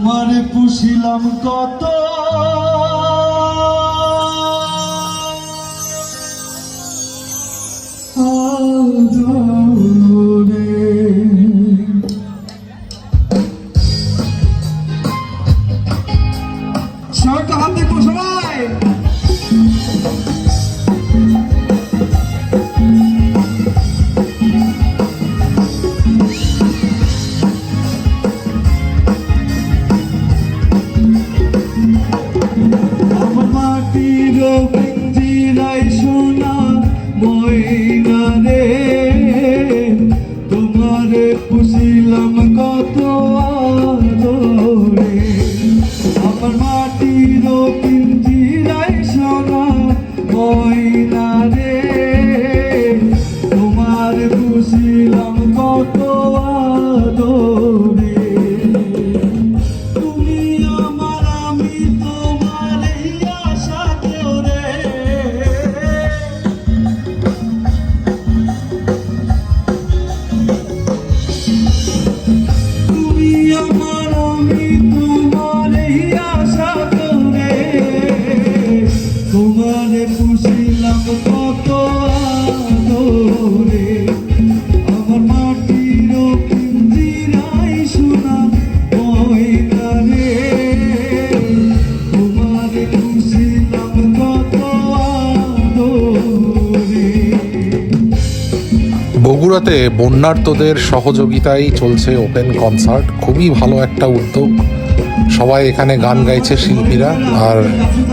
তোমারে পুষিলাম কত ত্রিপুরাতে বন্যার্তদের সহযোগিতায় চলছে ওপেন কনসার্ট খুবই ভালো একটা উদ্যোগ। সবাই এখানে গান গাইছে শিল্পীরা, আর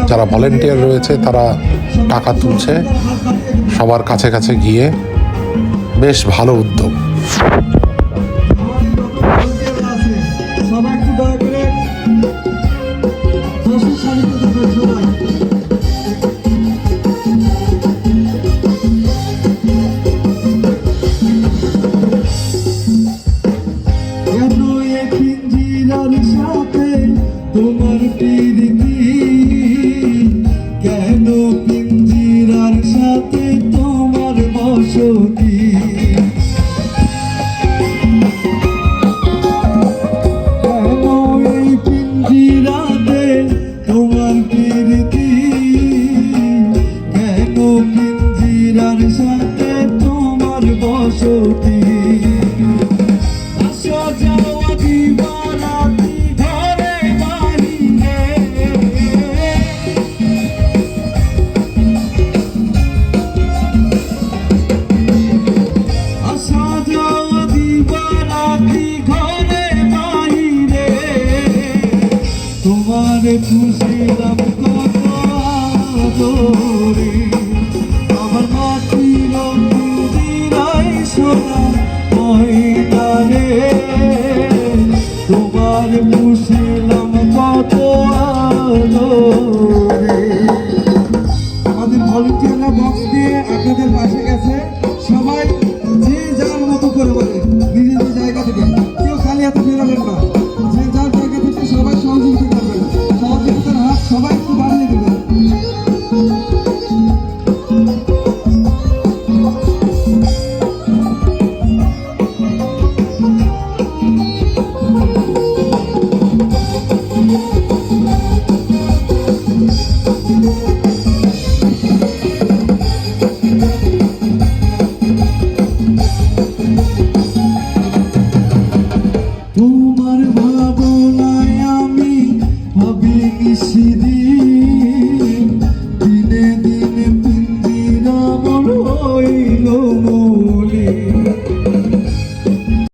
যারা ভলেন্টিয়ার রয়েছে তারা টাকা তুলছে সবার কাছে কাছে গিয়ে। বেশ ভালো উদ্যোগ। আজ খুশিলাম তোরে আমার মা ছিল দুদিনাই সোনা ময়দানে। তোমার খুশিলাম কত আলোরে আমাদের ভলেন্টিয়াররা বক্স দিয়ে আপনাদের পাশে গেছে। তোমার ভাবনায় আমি ভাবি নিষিদ্ধ